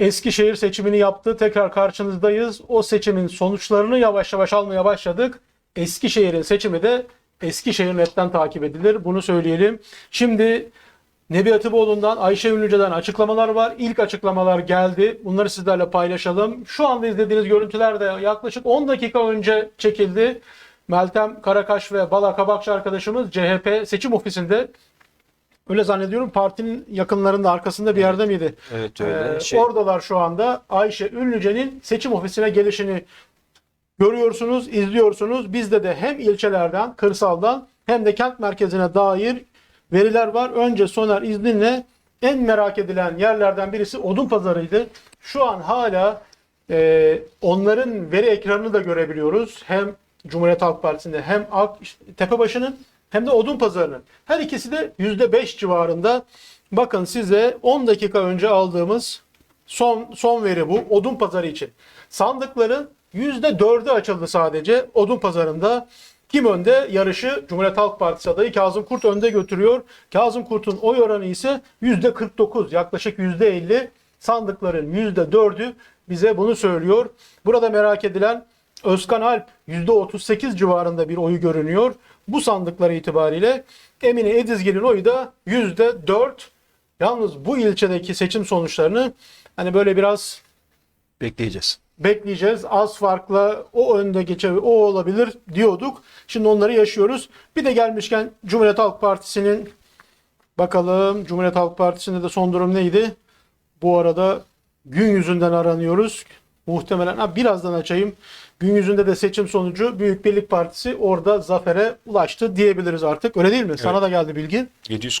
Eskişehir seçimini yaptı. Tekrar karşınızdayız. O seçimin sonuçlarını yavaş yavaş almaya başladık. Eskişehir'in seçimi de Eskişehir Net'ten takip edilir. Bunu söyleyelim. Şimdi Nebi Atıboğlu'ndan, Ayşe Ünlüce'den açıklamalar var. İlk açıklamalar geldi. Bunları sizlerle paylaşalım. Şu anda izlediğiniz görüntüler de yaklaşık 10 dakika önce çekildi. Meltem Karakaş ve Bala Kabakçı arkadaşımız CHP seçim ofisinde öyle zannediyorum partinin yakınlarında arkasında bir yerde miydi? Evet öyle. Ee, Şey, Oradalar şu anda Ayşe Ünlüce'nin seçim ofisine gelişini görüyorsunuz, izliyorsunuz. Bizde de hem ilçelerden, kırsaldan hem de kent merkezine dair veriler var. Önce Soner izninle en merak edilen yerlerden birisi odun pazarıydı. Şu an hala e, onların veri ekranını da görebiliyoruz. Hem Cumhuriyet Halk Partisi'nde hem Ak, Tepebaşı'nın hem de odun pazarının. Her ikisi de %5 civarında. Bakın size 10 dakika önce aldığımız son son veri bu odun pazarı için. Sandıkların %4'ü açıldı sadece odun pazarında. Kim önde? Yarışı Cumhuriyet Halk Partisi adayı Kazım Kurt önde götürüyor. Kazım Kurt'un oy oranı ise %49 yaklaşık %50. Sandıkların %4'ü bize bunu söylüyor. Burada merak edilen Özkan Alp %38 civarında bir oyu görünüyor. Bu sandıkları itibariyle Emine Edizgil'in oyu da %4. Yalnız bu ilçedeki seçim sonuçlarını hani böyle biraz bekleyeceğiz. bekleyeceğiz. Az farkla o önde geçer, o olabilir diyorduk. Şimdi onları yaşıyoruz. Bir de gelmişken Cumhuriyet Halk Partisi'nin bakalım Cumhuriyet Halk Partisi'nde de son durum neydi? Bu arada gün yüzünden aranıyoruz. Muhtemelen ha, birazdan açayım. Gün yüzünde de seçim sonucu Büyük Birlik Partisi orada zafere ulaştı diyebiliriz artık. Öyle değil mi? Sana da geldi bilgi. 700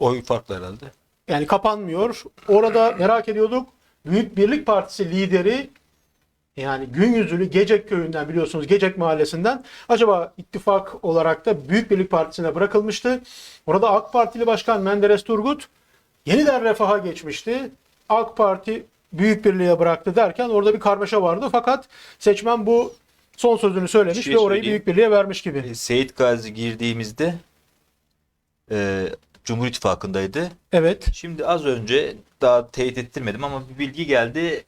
oy farklı herhalde. Yani kapanmıyor. Orada merak ediyorduk. Büyük Birlik Partisi lideri yani gün yüzülü Gecek köyünden biliyorsunuz Gecek mahallesinden acaba ittifak olarak da Büyük Birlik Partisi'ne bırakılmıştı. Orada AK Partili Başkan Menderes Turgut yeniden refaha geçmişti. AK Parti Büyük Birliğe bıraktı derken orada bir karmaşa vardı. Fakat seçmen bu son sözünü söylemiş şey ve orayı söyleyeyim. Büyük Birliğe vermiş gibi. E, Seyit Gazi girdiğimizde e, Cumhur İttifakı'ndaydı. Evet. Şimdi az önce daha teyit ettirmedim ama bir bilgi geldi.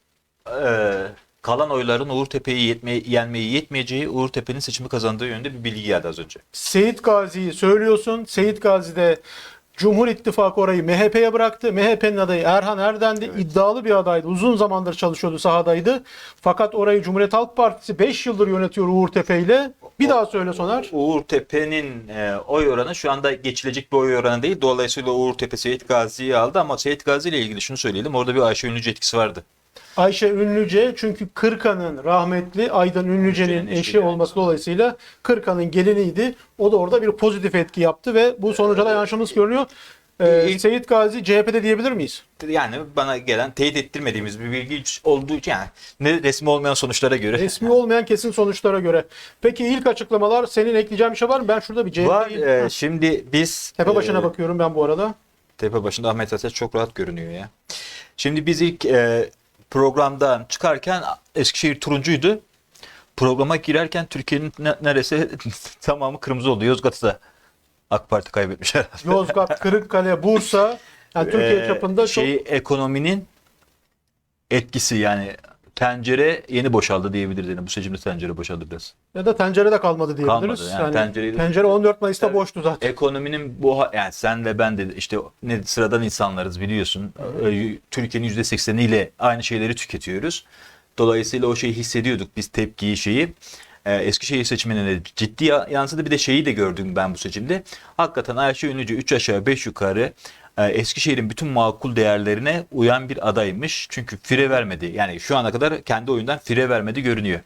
E, kalan oyların Uğur Tepe'yi yetme, yenmeyi yetmeyeceği Uğur Tepe'nin seçimi kazandığı yönde bir bilgi geldi az önce. Seyit Gazi'yi söylüyorsun. Seyit Gazi de Cumhur İttifakı orayı MHP'ye bıraktı. MHP'nin adayı Erhan Erden'di. İddialı bir adaydı. Uzun zamandır çalışıyordu sahadaydı. Fakat orayı Cumhuriyet Halk Partisi 5 yıldır yönetiyor Uğur Tepe ile. Bir daha söyle Soner. Uğur Tepe'nin e, oy oranı şu anda geçilecek bir oy oranı değil. Dolayısıyla Uğur Tepe Seyit Gazi'yi aldı ama Seyit Gazi ile ilgili şunu söyleyelim. Orada bir Ayşe Ünlücü etkisi vardı. Ayşe Ünlüce çünkü Kırkan'ın rahmetli Aydan Ünlüce'nin eşi olması dolayısıyla Kırkan'ın geliniydi. O da orada bir pozitif etki yaptı ve bu sonuca da yansıması görünüyor. Ee, İlk- Seyit Gazi CHP'de diyebilir miyiz? Yani bana gelen teyit ettirmediğimiz bir bilgi olduğu için yani ne resmi olmayan sonuçlara göre Resmi olmayan kesin sonuçlara göre. Peki ilk açıklamalar senin ekleyeceğin bir şey var mı? Ben şurada bir CHP'yi... var. e, şimdi biz Tepe başına e, bakıyorum ben bu arada. Tepe başında Ahmet Ateş çok rahat görünüyor ya. Şimdi biz ilk e, programdan çıkarken Eskişehir turuncuydu. Programa girerken Türkiye'nin ne- neredeyse tamamı kırmızı oldu. Yozgat'ı da AK Parti kaybetmiş herhalde. Yozgat, Kırıkkale, Bursa yani Türkiye Ee, çapında çok şey ekonominin etkisi yani tencere yeni boşaldı diyebiliriz. Yani bu seçimde tencere boşaldı biraz. ya da tencerede kalmadı diyebiliriz. Kalmadı, yani tencereyi- tencere 14 Mayıs'ta Evet. boştu zaten. Ekonominin bu yani sen ve ben de işte ne sıradan insanlarız biliyorsun. Ee, Türkiye'nin %80'iyle aynı şeyleri tüketiyoruz. Dolayısıyla o şeyi hissediyorduk biz tepkiyi şeyi. Ee, Eskişehir seçimine de ciddi ya- yansıdı. Bir de şeyi de gördüm ben bu seçimde. Hakikaten Ayşe Ünlücü 3 aşağı 5 yukarı Eskişehir'in bütün makul değerlerine uyan bir adaymış. Çünkü fire vermedi. Yani şu ana kadar kendi oyundan fire vermedi görünüyor.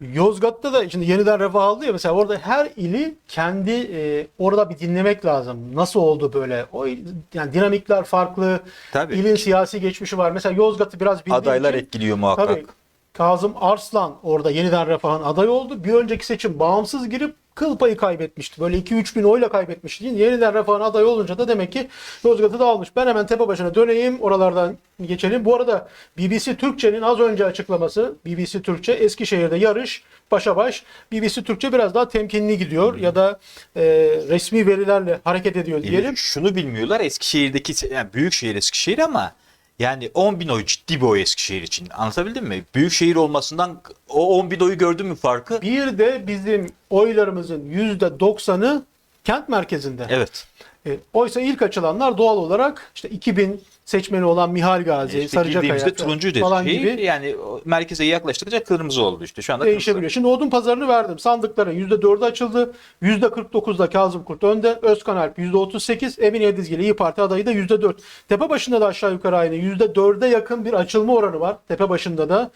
Yozgat'ta da şimdi yeniden refah aldı ya mesela orada her ili kendi e, orada bir dinlemek lazım. Nasıl oldu böyle? O yani dinamikler farklı. Tabii. İlin siyasi geçmişi var. Mesela Yozgat'ı biraz bildiğim Adaylar için- etkiliyor muhakkak. Tabii Kazım Arslan orada yeniden refahın adayı oldu. Bir önceki seçim bağımsız girip kıl payı kaybetmişti. Böyle 2-3 bin oyla kaybetmişti. Yeniden refahın adayı olunca da demek ki Yozgat'ı da almış. Ben hemen tepe başına döneyim. Oralardan geçelim. Bu arada BBC Türkçe'nin az önce açıklaması. BBC Türkçe Eskişehir'de yarış başa baş. BBC Türkçe biraz daha temkinli gidiyor ya da e, resmi verilerle hareket ediyor diyelim. Şunu bilmiyorlar Eskişehir'deki yani büyük şehir Eskişehir ama Yani 10 bin oy ciddi bir oy Eskişehir için. Anlatabildim mi? Büyük şehir olmasından o 10 bin oyu gördün mü farkı? Bir de bizim oylarımızın %90'ı kent merkezinde. Evet. E, oysa ilk açılanlar doğal olarak işte 2000 seçmeni olan Mihal Gazi, İşte Sarıcakaya girdiğimizde turuncu dedi. falan Şey, gibi Yani merkeze yaklaştıkça kırmızı oldu işte. Şu anda değişebiliyor. Şimdi odun pazarını verdim. Sandıkların %4'ü açıldı. %49'da Kazım Kurt önde. Özkan Alp %38. Emin Yedizgili İyi Parti adayı da %4. Tepebaşı'nda da aşağı yukarı aynı. %4'e yakın bir açılma oranı var. Tepebaşı'nda da.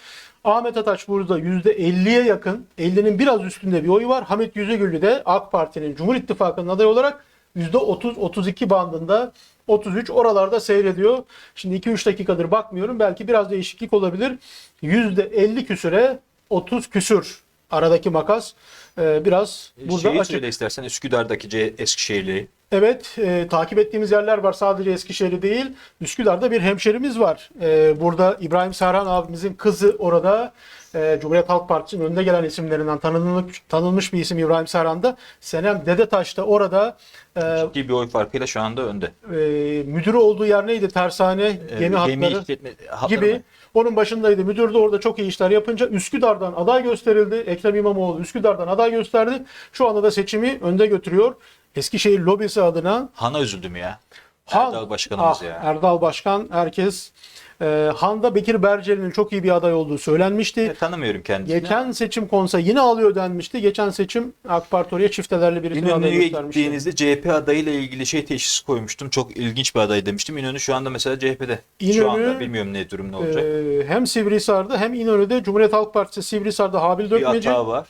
Ahmet Ataç burada %50'ye yakın. 50'nin biraz üstünde bir oyu var. Hamit Yüzügüllü de AK Parti'nin Cumhur İttifakı'nın adayı olarak %30-32 bandında 33 oralarda seyrediyor. Şimdi 2-3 dakikadır bakmıyorum. Belki biraz değişiklik olabilir. %50 küsüre 30 küsür aradaki makas e, biraz burada Şeyi açık. söyle istersen Üsküdar'daki C- Eskişehirli. Evet, e, takip ettiğimiz yerler var. Sadece Eskişehir'i değil, Üsküdar'da bir hemşerimiz var. E, burada İbrahim Serhan abimizin kızı orada. E, Cumhuriyet Halk Partisi'nin önde gelen isimlerinden tanınmış, tanınmış bir isim İbrahim Serhan'da. Senem Dedetaş da orada e, Ciddi bir oy farkıyla şu anda önde. e, müdürü olduğu yer neydi? Tersane, Ee, gemi hatları işletme- hatları gibi. mı? Onun başındaydı. Müdür de orada çok iyi işler yapınca Üsküdar'dan aday gösterildi. Ekrem İmamoğlu Üsküdar'dan aday gösterdi. Şu anda da seçimi önde götürüyor. Eskişehir lobisi adına Han'a üzüldüm ya. Han, Erdal Başkanımız ah, ya. Erdal Başkan herkes e, Han'da Bekir Berceli'nin çok iyi bir aday olduğu söylenmişti. E, tanımıyorum kendisini. Geçen seçim konsa yine alıyor denmişti. Geçen seçim AK Parti oraya çiftelerli birisini aday İnönü'ye göstermişti. gittiğinizde CHP adayıyla ilgili şey teşhisi koymuştum. Çok ilginç bir aday demiştim. İnönü şu anda mesela CHP'de. şu İnönü, anda bilmiyorum ne durum ne olacak. e, hem Sivrisar'da hem İnönü'de Cumhuriyet Halk Partisi Sivrisar'da Habil bir Dökmeci hata var.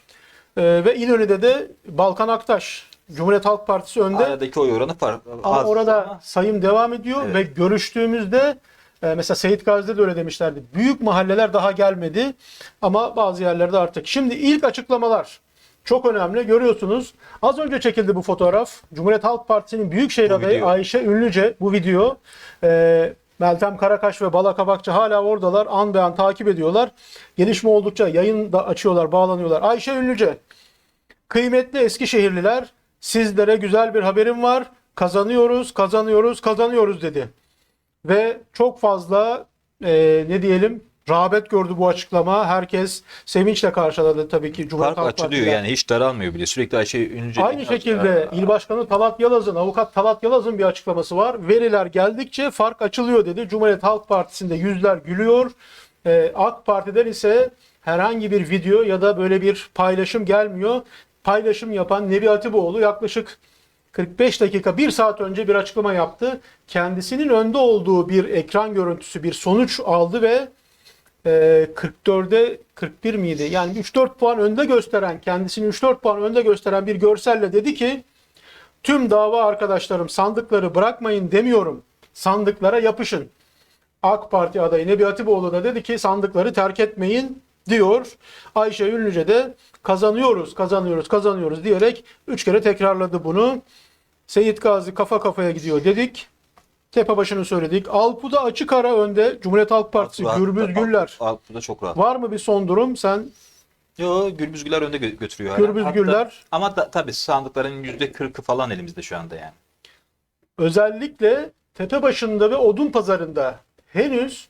e, ve İnönü'de de Balkan Aktaş Cumhuriyet Halk Partisi önde. Aradaki oy oranı farklı. Orada sayım devam ediyor Evet. ve görüştüğümüzde e, mesela Seyit Gazi'de de öyle demişlerdi. Büyük mahalleler daha gelmedi ama bazı yerlerde artık. Şimdi ilk açıklamalar çok önemli. Görüyorsunuz. Az önce çekildi bu fotoğraf. Cumhuriyet Halk Partisi'nin Büyükşehir Bu adayı video. Ayşe Ünlüce bu video. E, Meltem Karakaş ve Bala Kabakçı hala oradalar. An be an takip ediyorlar. Gelişme oldukça yayın da açıyorlar, bağlanıyorlar. Ayşe Ünlüce Kıymetli Eskişehirliler, sizlere güzel bir haberim var. Kazanıyoruz, kazanıyoruz, kazanıyoruz dedi. Ve çok fazla e, ne diyelim rağbet gördü bu açıklama. Herkes sevinçle karşıladı tabii ki Cumhuriyet fark Halk açılıyor Partisi'den. yani hiç daralmıyor bile. Sürekli Ayşe Ünlüce. Aynı şekilde İl Başkanı Talat Yalaz'ın, avukat Talat Yalaz'ın bir açıklaması var. Veriler geldikçe fark açılıyor dedi. Cumhuriyet Halk Partisi'nde yüzler gülüyor. Ee, AK Parti'den ise herhangi bir video ya da böyle bir paylaşım gelmiyor. Paylaşım yapan Nebi Atiboğlu yaklaşık 45 dakika, 1 saat önce bir açıklama yaptı. Kendisinin önde olduğu bir ekran görüntüsü, bir sonuç aldı ve e, 44'e 41 miydi? Yani 3-4 puan önde gösteren, kendisini 3-4 puan önde gösteren bir görselle dedi ki tüm dava arkadaşlarım sandıkları bırakmayın demiyorum. Sandıklara yapışın. AK Parti adayı Nebi Atiboğlu da dedi ki sandıkları terk etmeyin diyor. Ayşe Ünlüce de kazanıyoruz, kazanıyoruz, kazanıyoruz diyerek 3 kere tekrarladı bunu. Seyit Gazi kafa kafaya gidiyor dedik. Tepebaşı'nı söyledik. Alpu'da açık ara önde Cumhuriyet Halk Partisi Rahat- Gürbüz Alt- Güller. Altıda çok rahat. Var mı bir son durum? Sen Yo Gürbüz Güller önde gö- götürüyor. hala. Gürbüz Hatta- Güller. Ama da, tabii sandıkların %40'ı falan elimizde şu anda yani. özellikle tepe başında ve odun pazarında henüz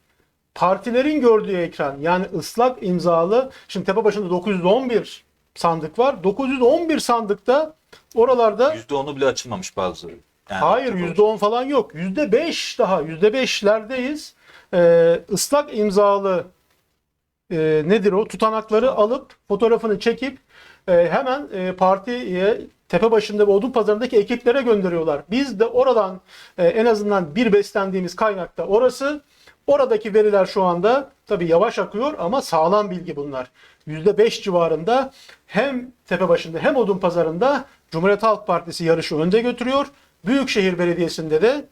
partilerin gördüğü ekran yani ıslak imzalı şimdi tepe başında 911 sandık var. 911 sandıkta oralarda %10'u bile açılmamış bazı. Yani hayır çok- %10 falan yok. %5 daha %5'lerdeyiz. Ee, ıslak imzalı e, nedir o tutanakları alıp fotoğrafını çekip e, hemen e, partiye tepe başında ve odun pazarındaki ekiplere gönderiyorlar. Biz de oradan e, en azından bir beslendiğimiz kaynakta orası. Oradaki veriler şu anda tabii yavaş akıyor ama sağlam bilgi bunlar. %5 civarında hem tepe başında hem odun pazarında Cumhuriyet Halk Partisi yarışı önde götürüyor. Büyükşehir Belediyesi'nde de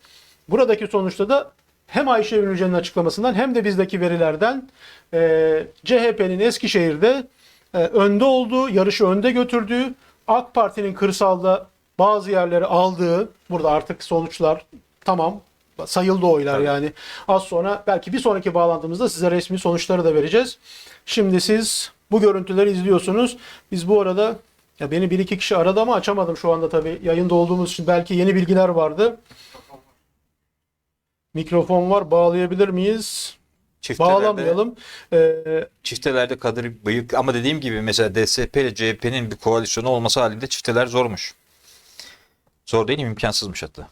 buradaki sonuçta da hem Ayşe Ünlüce'nin açıklamasından hem de bizdeki verilerden e, CHP'nin Eskişehir'de e, önde olduğu, yarışı önde götürdüğü, AK Parti'nin kırsalda bazı yerleri aldığı, burada artık sonuçlar tamam sayıldı oylar yani. Az sonra belki bir sonraki bağlantımızda size resmi sonuçları da vereceğiz. Şimdi siz bu görüntüleri izliyorsunuz. Biz bu arada ya beni bir iki kişi aradı ama açamadım şu anda tabii yayında olduğumuz için belki yeni bilgiler vardı. Mikrofon var. Bağlayabilir miyiz? Çiftelerde, Bağlamayalım. Ee, çiftelerde Kadir Bıyık ama dediğim gibi mesela DSP ile CHP'nin bir koalisyonu olması halinde çifteler zormuş. Zor değil mi? İmkansızmış hatta.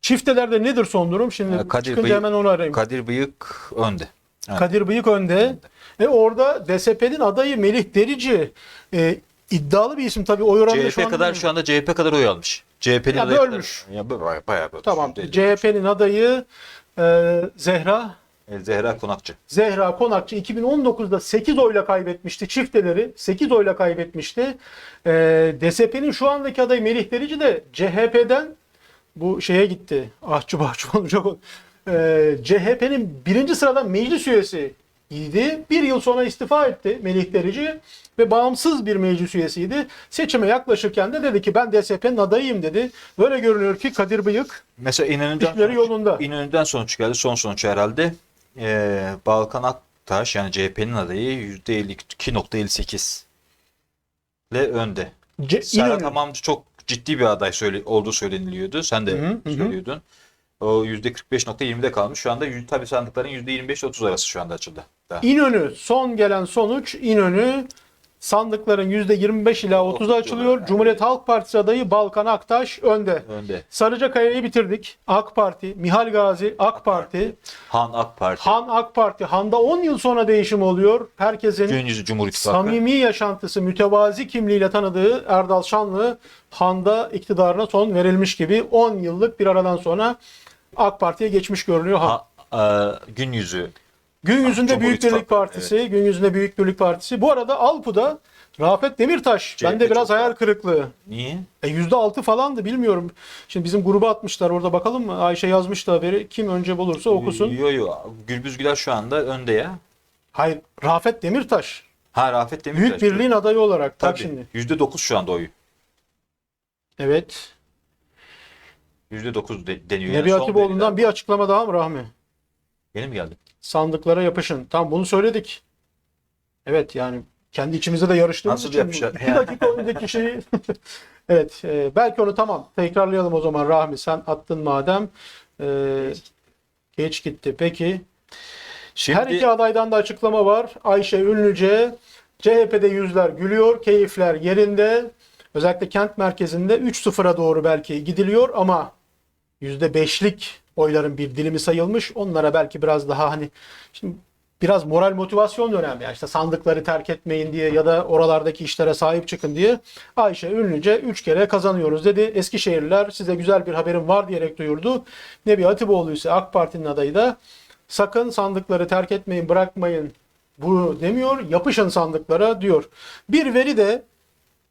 çiftelerde nedir son durum? Şimdi Kadir çıkınca Bıyık- hemen onu arayayım. Kadir Bıyık önde. Evet. Kadir Bıyık önde. E orada DSP'nin adayı Melih Derici e, iddialı bir isim tabii oy oranında CHP şu anda kadar şu anda CHP kadar oy almış. CHP'nin Ya adayı kadar- bölmüş. Ya bayağı, bayağı bölmüş. Tamam. Yüzde elli. CHP'nin adayı e, Zehra E, Zehra Konakçı. Zehra Konakçı 2019'da 8 oyla kaybetmişti çifteleri. 8 oyla kaybetmişti. E, DSP'nin şu andaki adayı Melih Derici de CHP'den bu şeye gitti. Ahçı bahçı olacak. o. E, CHP'nin birinci sıradan meclis üyesi idi. Bir yıl sonra istifa etti Melih Derici ve bağımsız bir meclis üyesiydi. Seçime yaklaşırken de dedi ki ben DSP'nin adayıyım dedi. Böyle görünüyor ki Kadir Bıyık Mesela İnönü'den İşleri sonuç, yolunda. İnönü'den sonuç geldi. Son sonuç herhalde. Ee, Balkan Aktaş yani CHP'nin adayı %52.58 ile önde. C- Serhat. Hamamcı çok ciddi bir aday söyle, olduğu söyleniliyordu. Sen de Hı hı, hı. Söylüyordun. O %45.20'de kalmış. Şu anda tabii sandıkların %25-30 arası şu anda açıldı. Daha. İnönü son gelen sonuç İnönü sandıkların %25 ila 30'a açılıyor. Yani. Cumhuriyet Halk Partisi adayı Balkan Aktaş önde. Önde. Sarıcakaya'yı bitirdik. AK Parti, Mihal Gazi AK Parti, Han AK Parti. Han AK Parti. Han'da 10 yıl sonra değişim oluyor. Herkesin Gün yüzü Cumhur samimi yaşantısı, mütevazi kimliğiyle tanıdığı Erdal Şanlı Han'da iktidarına son verilmiş gibi 10 yıllık bir aradan sonra AK Parti'ye geçmiş görünüyor. Han. Ha, e, gün yüzü. Gün yüzünde Büyük Birlik İttifakı, Partisi, gün yüzünde Büyük Birlik Partisi. Bu arada Alpu'da Rafet Demirtaş. CHP Bende biraz çok hayal kırıklığı. Niye? E %6 falandı bilmiyorum. Şimdi bizim gruba atmışlar orada bakalım mı? Ayşe yazmıştı haberi. Kim önce bulursa okusun. Yo yo. Gürbüz Güler şu anda önde ya. Hayır Rafet Demirtaş. Ha Rafet Demirtaş. Büyük Birliğin adayı olarak. Bak Tabii. şimdi. %9 şu anda oyu. Evet. %9 de, deniyor. Nebi son Hatipoğlu'ndan bir açıklama daha mı Rahmi? Yeni mi geldi? Sandıklara yapışın. Tam bunu söyledik. Evet yani kendi içimizde de yarıştığımız Nasıl için yapışar? iki dakika önceki şeyi evet e, belki onu tamam tekrarlayalım o zaman Rahmi sen attın madem E, geç gitti peki Şimdi her iki adaydan da açıklama var Ayşe Ünlüce CHP'de yüzler gülüyor keyifler yerinde özellikle kent merkezinde 3-0'a doğru belki gidiliyor ama %5'lik oyların bir dilimi sayılmış. Onlara belki biraz daha hani şimdi biraz moral motivasyon önemli. Yani işte sandıkları terk etmeyin diye ya da oralardaki işlere sahip çıkın diye Ayşe Ünlüce 3 kere kazanıyoruz dedi. Eskişehirliler size güzel bir haberim var diyerek duyurdu. Nebi Hatipoğlu ise AK Parti'nin adayı da sakın sandıkları terk etmeyin bırakmayın bu demiyor. Yapışın sandıklara diyor. Bir veri de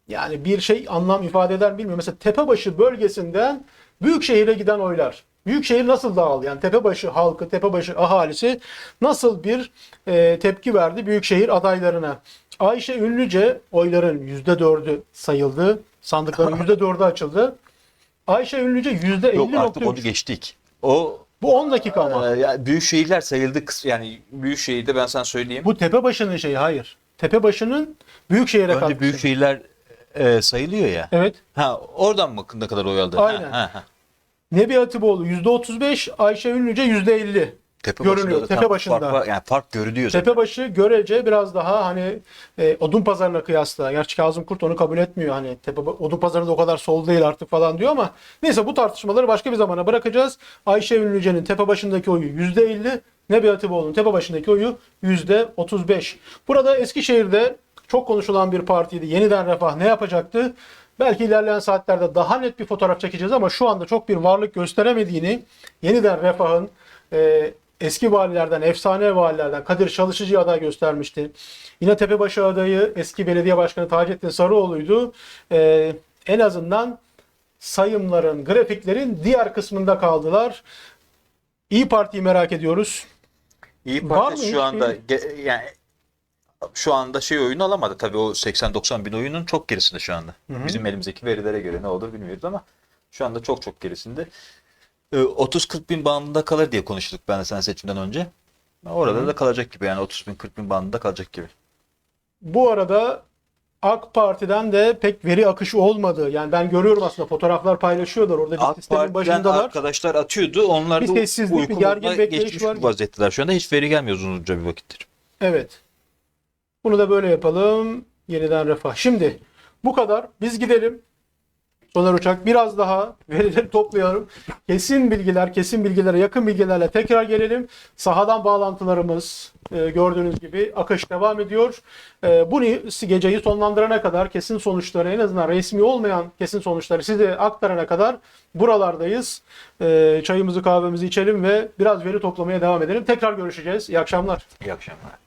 yani bir şey anlam ifade eder bilmiyorum. Mesela Tepebaşı bölgesinden Büyükşehir'e giden oylar. Büyükşehir nasıl dağıldı? Yani Tepebaşı halkı, Tepebaşı ahalisi nasıl bir e, tepki verdi Büyükşehir adaylarına? Ayşe Ünlüce oyların %4'ü sayıldı. Sandıkların %4'ü açıldı. Ayşe Ünlüce yok artık onu %50.3. geçtik. O Bu 10 dakika ama. e, ya büyük şehirler sayıldı. Yani büyük şehirde ben sana söyleyeyim. Bu Tepebaşı'nın şeyi hayır. Tepebaşı'nın Büyükşehir'e Önce kalkması. büyük şehirler e, sayılıyor ya. Evet. Ha oradan mı ne kadar oy aldı? Aynen. Ha, ha. Nebi Hatipoğlu %35, Ayşe Ünlüce %50. Tepe Görünüyor, başında da tepe başında. Fark var, yani fark görülüyor zaten. Tepebaşı görece biraz daha hani e, odun pazarına kıyasla. Gerçi Kazım Kurt onu kabul etmiyor. Hani tepe, odun pazarı da o kadar sol değil artık falan diyor ama neyse bu tartışmaları başka bir zamana bırakacağız. Ayşe Ünlüce'nin tepe başındaki oyu %50, Nebi Hatipoğlu'nun tepe başındaki oyu %35. Burada Eskişehir'de çok konuşulan bir partiydi. Yeniden Refah ne yapacaktı? Belki ilerleyen saatlerde daha net bir fotoğraf çekeceğiz ama şu anda çok bir varlık gösteremediğini yeniden Refah'ın e, eski valilerden, efsane valilerden Kadir Çalışıcı aday göstermişti. Yine Tepebaşı adayı eski belediye başkanı Taceddin Sarıoğlu'ydu. E, en azından sayımların, grafiklerin diğer kısmında kaldılar. İyi Parti'yi merak ediyoruz. İyi Parti şu anda yani şu anda şey oyunu alamadı. Tabii o 80-90 bin oyunun çok gerisinde şu anda. Bizim elimizdeki verilere göre ne olur bilmiyoruz ama şu anda çok çok gerisinde. Ee, 30-40 bin bandında kalır diye konuştuk ben de sen seçimden önce. Orada da kalacak gibi yani 30 bin 40 bin bandında kalacak gibi. Bu arada AK Parti'den de pek veri akışı olmadı. Yani ben görüyorum aslında fotoğraflar paylaşıyorlar orada bir AK sistemin Parti'den başındalar. arkadaşlar atıyordu. Onlar Bir da sessizlik, bir uyku gergin geçmiş var. vaziyetteler. Şu anda hiç veri gelmiyor uzunca bir vakittir. Evet. Bunu da böyle yapalım. Yeniden refah. Şimdi bu kadar. Biz gidelim. Soner Uçak biraz daha verileri toplayalım. Kesin bilgiler, kesin bilgilere yakın bilgilerle tekrar gelelim. Sahadan bağlantılarımız e, gördüğünüz gibi akış devam ediyor. E, bunu geceyi sonlandırana kadar kesin sonuçları en azından resmi olmayan kesin sonuçları size aktarana kadar buralardayız. E, çayımızı kahvemizi içelim ve biraz veri toplamaya devam edelim. Tekrar görüşeceğiz. İyi akşamlar. İyi akşamlar.